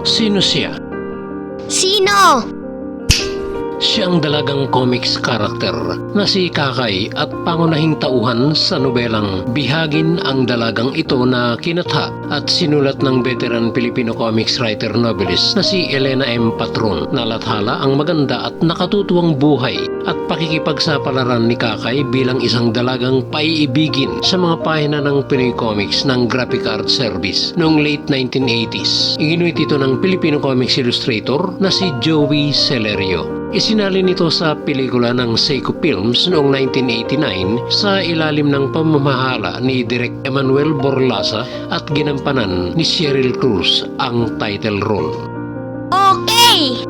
Sino siya? Sino? Siya ang dalagang comics character na si Kakay at pangunahing tauhan sa nobelang Bihagin ang dalagang ito na kinatha at sinulat ng veteran Filipino comics writer novelist na si Elena M. Patron na lathala ang maganda at nakatutuwang buhay at pakikipagsapalaran ni Kakay bilang isang dalagang paiibigin sa mga pahina ng Pinoy Comics ng Graphic Art Service noong late 1980s. Iginuit ito ng Filipino Comics Illustrator na si Joey Celerio. Isinalin ito sa pelikula ng Seiko Films noong 1989 sa ilalim ng pamamahala ni Direk Emmanuel Borlasa at ginampanan ni Cheryl Cruz ang title role. Okay!